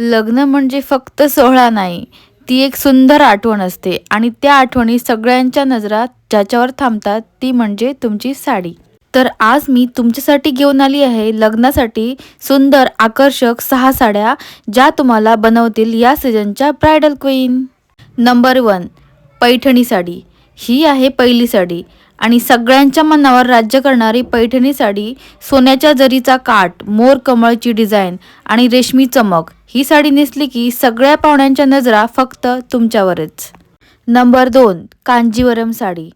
लग्न म्हणजे फक्त सोहळा नाही ती एक सुंदर आठवण असते आणि त्या आठवणी सगळ्यांच्या नजरात ज्याच्यावर थांबतात ती म्हणजे तुमची साडी. तर आज मी तुमच्यासाठी घेऊन आली आहे लग्नासाठी सुंदर आकर्षक सहा साड्या ज्या तुम्हाला बनवतील या सीझनच्या bridal queen. Number one Paithani sari. ही आहे पहिली साडी. आणि सगळ्यांच्या मनावर राज्य करणारी पैठणी साडी सोन्याच्या जरीचा काठ मोर कमळची डिझाईन आणि रेशमी चमक. ही साडी नेसली की सगळ्या पाहुण्यांच्या नजरा फक्त तुमच्यावरच. नंबर दोन कांजीवरम साडी.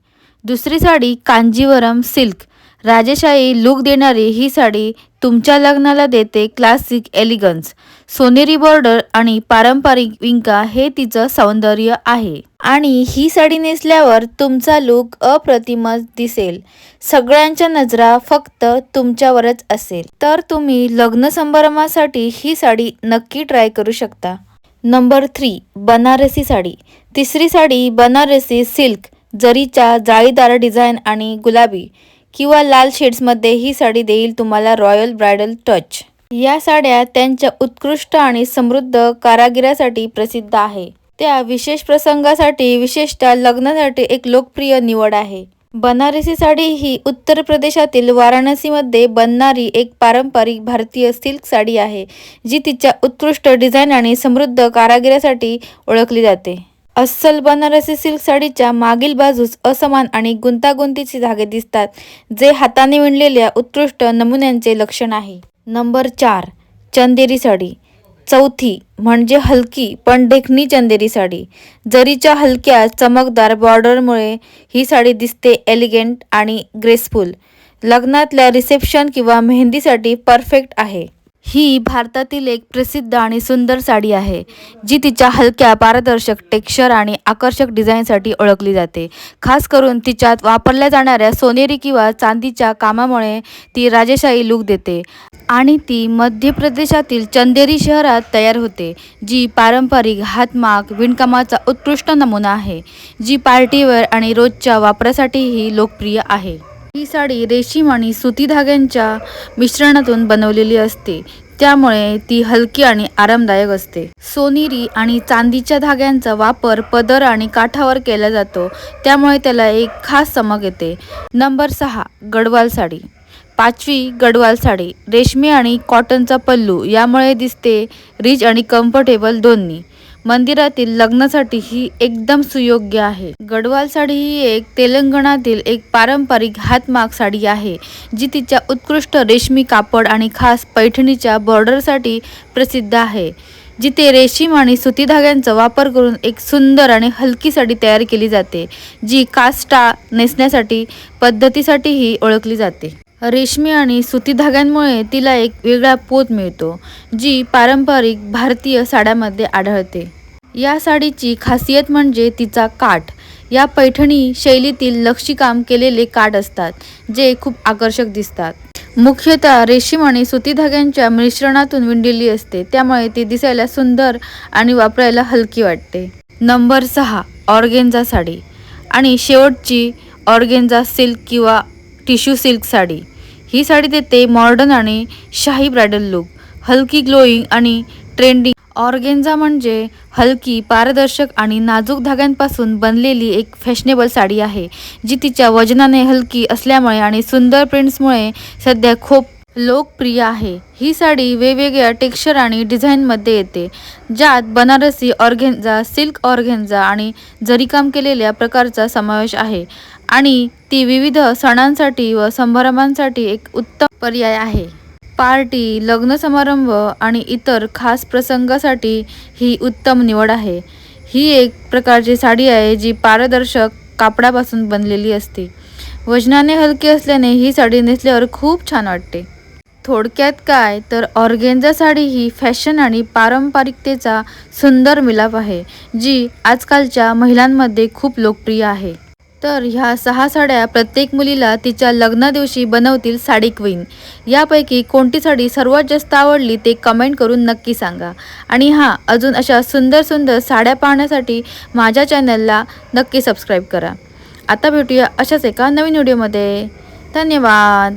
दुसरी साडी कांजीवरम सिल्क. राजेशाही लुक देणारी ही साडी तुमच्या लग्नाला देते क्लासिक एलिगन्स सोनेरी बॉर्डर आणि पारंपरिक विंका हे तिचं सौंदर्य आहे. आणि ही साडी नेसल्यावर तुमचा लुक अप्रतिमच दिसेल. सगळ्यांच्या नजरा फक्त तुमच्यावरच असेल. तर तुम्ही लग्न संभ्रमासाठी ही साडी नक्की ट्राय करू शकता. Number three Banarasi sari. तिसरी साडी बनारसी सिल्क जरीच्या जाळीदार डिझाईन आणि गुलाबी. किंवा लाल शेड्समध्ये ही साडी देईल तुम्हाला रॉयल ब्रायडल टच. या साड्या त्यांच्या उत्कृष्ट आणि समृद्ध कारागिरासाठी प्रसिद्ध आहे. त्या विशेष प्रसंगासाठी विशेषतः लग्नासाठी एक लोकप्रिय निवड आहे. बनारसी साडी ही उत्तर प्रदेशातील वाराणसीमध्ये बनणारी एक पारंपरिक भारतीय सिल्क साडी आहे जी तिच्या उत्कृष्ट डिझाईन आणि समृद्ध कारागिरासाठी ओळखली जाते. अस्सल बनारसी सिल्क साडीच्या मागील बाजूस असमान आणि गुंतागुंतीचे धागे दिसतात जे हाताने विणलेल्या उत्कृष्ट नमुन्यांचे लक्षण आहे. नंबर चार चंदेरी साडी. चौथी म्हणजे हलकी पण देखणी चंदेरी साडी. जरीच्या हलक्या चमकदार बॉर्डरमुळे ही साडी दिसते एलिगंट आणि ग्रेसफुल लग्नातल्या रिसेप्शन किंवा मेहंदीसाठी परफेक्ट आहे. ही भारतातील एक प्रसिद्ध आणि सुंदर साडी आहे जी तिच्या हलक्या पारदर्शक टेक्स्चर आणि आकर्षक डिझाईनसाठी ओळखली जाते. खास करून तिच्यात वापरल्या जाणाऱ्या सोनेरी किंवा चांदीच्या कामामुळे ती राजेशाही लूक देते आणि ती मध्य प्रदेशातील चंदेरी शहरात तयार होते जी पारंपरिक हातमाग विणकामाचा उत्कृष्ट नमुना आहे जी पार्टीवेअर आणि रोजच्या वापरासाठीही लोकप्रिय आहे. ही साडी रेशीम आणि सुती धाग्यांच्या मिश्रणातून बनवलेली असते. त्यामुळे ती हलकी आणि आरामदायक असते. सोनेरी आणि चांदीच्या धाग्यांचा वापर पदर आणि काठावर केला जातो. त्यामुळे त्याला एक खास चमक येते. नंबर सहा गडवाल साडी. पाचवी गडवाल साडी. रेशमी आणि कॉटनचा पल्लू यामुळे दिसते रिच आणि कम्फर्टेबल दोन्ही. मंदिरातील लग्नासाठी ही एकदम सुयोग्य आहे. गडवाल साडी ही एक तेलंगणातील एक पारंपरिक हातमाग साडी आहे जी तिच्या उत्कृष्ट रेशमी कापड आणि खास पैठणीच्या बॉर्डरसाठी प्रसिद्ध आहे जिथे रेशीम आणि सुती धाग्यांचा वापर करून एक सुंदर आणि हलकी साडी तयार केली जाते जी कास्टा नेसण्यासाठी पद्धतीसाठीही ओळखली जाते. रेशमी आणि सुती धाग्यांमुळे तिला एक वेगळा पोत मिळतो जी पारंपरिक भारतीय साड्यामध्ये आढळते. या साडीची खासियत म्हणजे तिचा काठ. या पैठणी शैलीतील लक्षीकाम केलेले काठ असतात जे खूप आकर्षक दिसतात. मुख्यतः रेशीम आणि सुती धाग्यांच्या मिश्रणातून विणलेली असते त्यामुळे ती दिसायला सुंदर आणि वापरायला हलकी वाटते. नंबर सहा ऑर्गेन्झा साडी. आणि शेवटची ऑर्गेन्झा सिल्क किंवा टिश्यू सिल्क साडी. ही साडी देते मॉडर्न आणि शाही ब्रायडल लुक हलकी ग्लोईंग आणि ट्रेंडिंग ऑर्गेन्झा म्हणजे हलकी पारदर्शक आणि नाजूक धाग्यांपासून बनलेली एक फॅशनेबल साडी आहे जी तिच्या वजनाने हलकी असल्यामुळे आणि सुंदर प्रिंट्समुळे सध्या खूप लोकप्रिय आहे. ही साडी वेगवेगळ्या टेक्स्चर आणि डिझाईनमध्ये येते ज्यात बनारसी ऑर्गेन्झा सिल्क ऑर्गेन्झा आणि जरीकाम केलेल्या प्रकारचा समावेश आहे. आणि ती विविध सणांसाठी व समारंभांसाठी एक उत्तम पर्याय आहे. पार्टी लग्न समारंभ आणि इतर खास प्रसंगासाठी ही उत्तम निवड आहे. ही एक प्रकारची साडी आहे जी पारदर्शक कापडापासून बनलेली असते. वजनाने हलकी असल्याने ही साडी नेसल्यावर खूप छान वाटते. थोडक्यात काय? तर ऑर्गेन्झा साडी ही फॅशन आणि पारंपरिकतेचा सुंदर मिलाप आहे जी आजकालच्या महिलांमध्ये खूप लोकप्रिय आहे. तर ह्या सहा साड्या प्रत्येक मुलीला तिच्या लग्नादिवशी बनवतील साडी क्वीन यापैकी कोणती साडी सर्वात जास्त आवडली ते कमेंट करून नक्की सांगा. आणि हां अजून अशा सुंदर सुंदर साड्या पाहण्यासाठी माझ्या चॅनलला नक्की सबस्क्राईब करा. आता भेटूया अशाच एका नवीन व्हिडिओमध्ये धन्यवाद!